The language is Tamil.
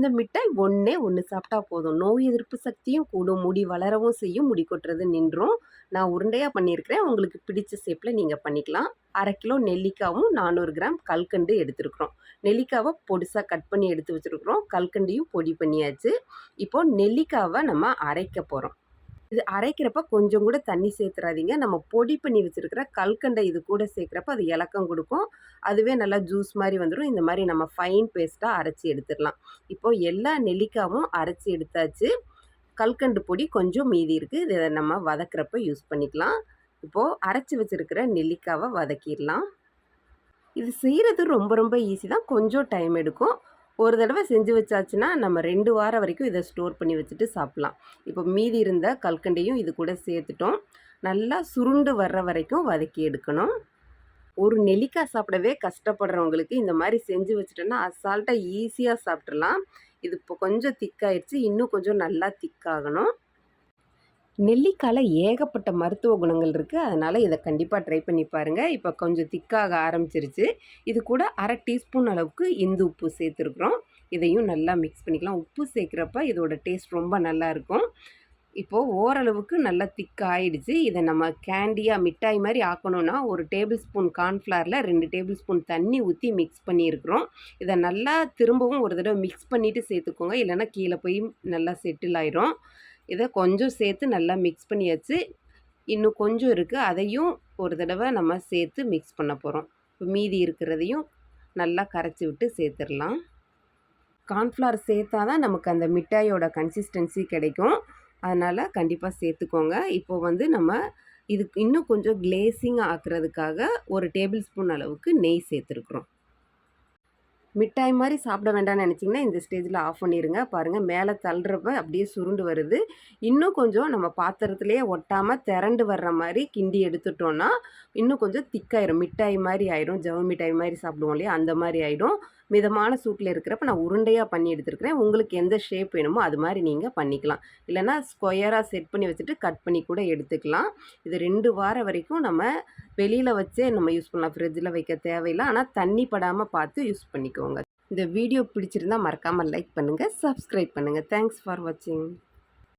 இந்த மிட்டாய் ஒன்றே ஒன்று சாப்பிட்டா போதும். நோய் எதிர்ப்பு சக்தியும் கூடும். முடி வளரவும் செய்யும். முடி கொட்டுறது நின்றும். நான் உருண்டையாக பண்ணியிருக்கிறேன். உங்களுக்கு பிடிச்ச ஷேப்பில் நீங்கள் பண்ணிக்கலாம். அரை கிலோ நெல்லிக்காவும் நானூறு கிராம் கல்கண்டு எடுத்துருக்குறோம். நெல்லிக்காவை பொடிசாக கட் பண்ணி எடுத்து வச்சுருக்குறோம். கல்கண்டையும் பொடி பண்ணியாச்சு. இப்போது நெல்லிக்காவை நம்ம அரைக்க போகிறோம் இது அரைக்கிறப்ப கொஞ்சம் கூட தண்ணி சேர்த்துறாதீங்க. நம்ம பொடி பண்ணி வச்சுருக்கிற கல்கண்டை இது கூட சேர்க்குறப்ப அது இலக்கம் கொடுக்கும். அதுவே நல்லா ஜூஸ் மாதிரி வந்துடும் இந்த மாதிரி நம்ம ஃபைன் பேஸ்ட்டாக அரைச்சி எடுத்துடலாம். இப்போது எல்லா நெல்லிக்காவும் அரைச்சி எடுத்தாச்சு. கல்கண்டு பொடி கொஞ்சம் மீதி இருக்குது இதை நம்ம வதக்கிறப்ப யூஸ் பண்ணிக்கலாம். இப்போது அரைச்சி வச்சுருக்கிற நெல்லிக்காவை வதக்கிடலாம். இது செய்கிறது ரொம்ப ரொம்ப ஈஸி தான். கொஞ்சம் டைம் எடுக்கும். ஒரு தடவை செஞ்சு வச்சாச்சுன்னா நம்ம ரெண்டு வாரம் வரைக்கும் இதை ஸ்டோர் பண்ணி வச்சுட்டு சாப்பிட்லாம். இப்போ மீதி இருந்த கல்கண்டையும் இது கூட சேர்த்துட்டோம். நல்லா சுருண்டு வர்ற வரைக்கும் வதக்கி எடுக்கணும். ஒரு நெல்லிக்காய் சாப்பிடவே கஷ்டப்படுறவங்களுக்கு இந்த மாதிரி செஞ்சு வச்சுட்டோன்னா அசால்ட்டாக ஈஸியாக சாப்பிட்றலாம் இது இப்போ கொஞ்சம் திக்காயிடுச்சு இன்னும் கொஞ்சம் நல்லா திக்காகணும். நெல்லிக்காயில் ஏகப்பட்ட மருத்துவ குணங்கள் இருக்குது அதனால் இதை கண்டிப்பாக ட்ரை பண்ணி பாருங்கள் இப்போ கொஞ்சம் திக்காக ஆரம்பிச்சிருச்சு. இது கூட அரை டீஸ்பூன் அளவுக்கு இந்து உப்பு சேர்த்துருக்குறோம். இதையும் நல்லா மிக்ஸ் பண்ணிக்கலாம். உப்பு சேர்க்குறப்ப இதோட டேஸ்ட் ரொம்ப நல்லா இருக்கும். இப்போது ஓரளவுக்கு நல்லா திக் ஆகிடுச்சு இதை நம்ம கேண்டியாக மிட்டாய் மாதிரி ஆக்கணும்னா ஒரு டேபிள் ஸ்பூன் கார்ன்ஃப்ளவரில் ரெண்டு டேபிள் ஸ்பூன் தண்ணி ஊற்றி மிக்ஸ் பண்ணியிருக்கிறோம். இதை நல்லா திரும்பவும் ஒரு தடவை மிக்ஸ் பண்ணிவிட்டு சேர்த்துக்கோங்க. இல்லைன்னா கீழே போய் நல்லா செட்டில் ஆயிரும். இதை கொஞ்சம் சேர்த்து நல்லா மிக்ஸ் பண்ணியாச்சு. இன்னும் கொஞ்சம் இருக்குது அதையும் ஒரு தடவை நம்ம சேர்த்து மிக்ஸ் பண்ண போகிறோம் இப்போ மீதி இருக்கிறதையும் நல்லா கரைச்சி விட்டு சேர்த்துடலாம். கார்ன்ஃப்ளவர் சேர்த்தா தான் நமக்கு அந்த மிட்டாயோட கன்சிஸ்டன்சி கிடைக்கும். அதனால் கண்டிப்பாக சேர்த்துக்கோங்க. இப்போது வந்து நம்ம இதுக்கு இன்னும் கொஞ்சம் கிளேசிங் ஆக்குறதுக்காக ஒரு டேபிள் ஸ்பூன் அளவுக்கு நெய் சேர்த்துருக்குறோம். மிட்டாய் மாதிரி சாப்பிட வேண்டாம்னு நினச்சிங்கன்னா இந்த ஸ்டேஜில் ஆஃப் பண்ணிடுங்க பாருங்கள் மேலே தள்ளுறப்ப அப்படியே சுருண்டு வருது. இன்னும் கொஞ்சம் நம்ம பாத்திரத்துலேயே ஒட்டாமல் திரண்டு வர்ற மாதிரி கிண்டி எடுத்துட்டோன்னா இன்னும் கொஞ்சம் திக்காயிரும். மிட்டாய் மாதிரி ஆயிடும் ஜவ மிட்டாய் மாதிரி சாப்பிடுவோம் இல்லையா? அந்த மாதிரி ஆகிடும் மிதமான சூட்டில் இருக்கிறப்ப நான் உருண்டையாக பண்ணி எடுத்துருக்கிறேன். உங்களுக்கு எந்த ஷேப் வேணுமோ அது மாதிரி நீங்கள் பண்ணிக்கலாம். இல்லைனா ஸ்கொயராக செட் பண்ணி வச்சுட்டு கட் பண்ணி கூட எடுத்துக்கலாம். இது ரெண்டு வாரம் வரைக்கும் நம்ம வெளியில் வச்சே நம்ம யூஸ் பண்ணலாம். ஃப்ரிட்ஜில் வைக்க தேவையில்லை. ஆனால் தண்ணி படாமல் பார்த்து யூஸ் பண்ணிக்கோங்க. இந்த வீடியோ பிடிச்சிருந்தால் மறக்காமல் லைக் பண்ணுங்கள் சப்ஸ்கிரைப் பண்ணுங்கள் தேங்க்ஸ் ஃபார் வாட்சிங்